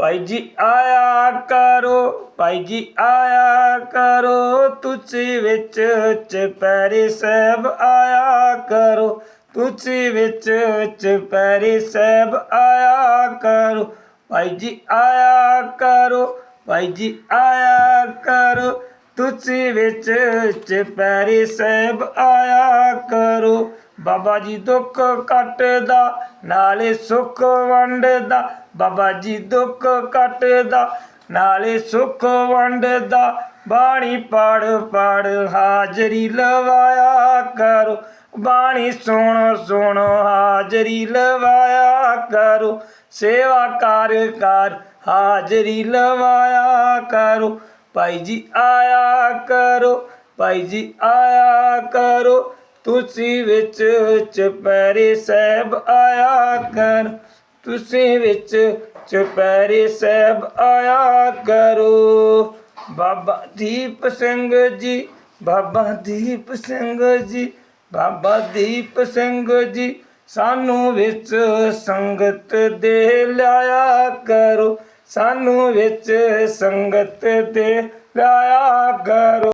ਭਾਈ ਜੀ ਆਇਆ ਕਰੋ, ਭਾਈ ਜੀ ਆਇਆ ਕਰੋ, ਤੁਸੀਂ ਵਿੱਚ ਚਪੈਰੇ ਸਾਹਿਬ ਆਇਆ ਕਰੋ, ਤੁਸੀਂ ਵਿੱਚ ਚਪੈਰੇ ਸਾਹਿਬ ਆਇਆ ਕਰੋ, ਭਾਈ ਜੀ ਆਇਆ ਕਰੋ, ਭਾਈ ਜੀ ਆਇਆ ਕਰੋ, ਤੁਸੀਂ ਵਿੱਚ ਚਪੈਰੇ ਸਾਹਿਬ ਆਇਆ ਕਰੋ ਬਾਬਾ ਜੀ ਦੁੱਖ ਕੱਟਦਾ, ਨਾਲੇ ਸੁੱਖ ਵੰਡਦਾ। ਬਾਬਾ ਜੀ ਦੁੱਖ ਕੱਟਦਾ, ਨਾਲੇ ਸੁੱਖ ਵੰਡਦਾ। ਬਾਣੀ ਪੜ ਪੜ ਹਾਜ਼ਰੀ ਲਵਾਇਆ ਕਰੋ। ਬਾਣੀ ਸੁਣੋ ਸੁਣੋ ਹਾਜ਼ਰੀ ਲਵਾਇਆ ਕਰੋ। ਸੇਵਾ ਕਰ ਕਰ ਹਾਜ਼ਰੀ ਲਵਾਇਆ ਕਰੋ। ਭਾਈ ਜੀ ਆਇਆ ਕਰੋ, ਭਾਈ ਜੀ ਆਇਆ ਕਰੋ। ਤੁਸੀਂ ਵਿੱਚ ਚਪੈਰੇ ਸਾਹਿਬ ਆਇਆ ਕਰ। ਤੁਸੀਂ ਵਿੱਚ ਚਪੈਰੇ ਸਾਹਿਬ ਆਇਆ ਕਰੋ। ਬਾਬਾ ਦੀਪ ਸਿੰਘ ਜੀ, ਬਾਬਾ ਦੀਪ ਸਿੰਘ ਜੀ, ਬਾਬਾ ਦੀਪ ਸਿੰਘ ਜੀ, ਸਾਨੂੰ ਵਿੱਚ ਸੰਗਤ ਦੇ ਲਾਇਆ ਕਰੋ। ਸਾਨੂੰ ਵਿੱਚ ਸੰਗਤ ਦੇ ਲਾਇਆ ਕਰੋ।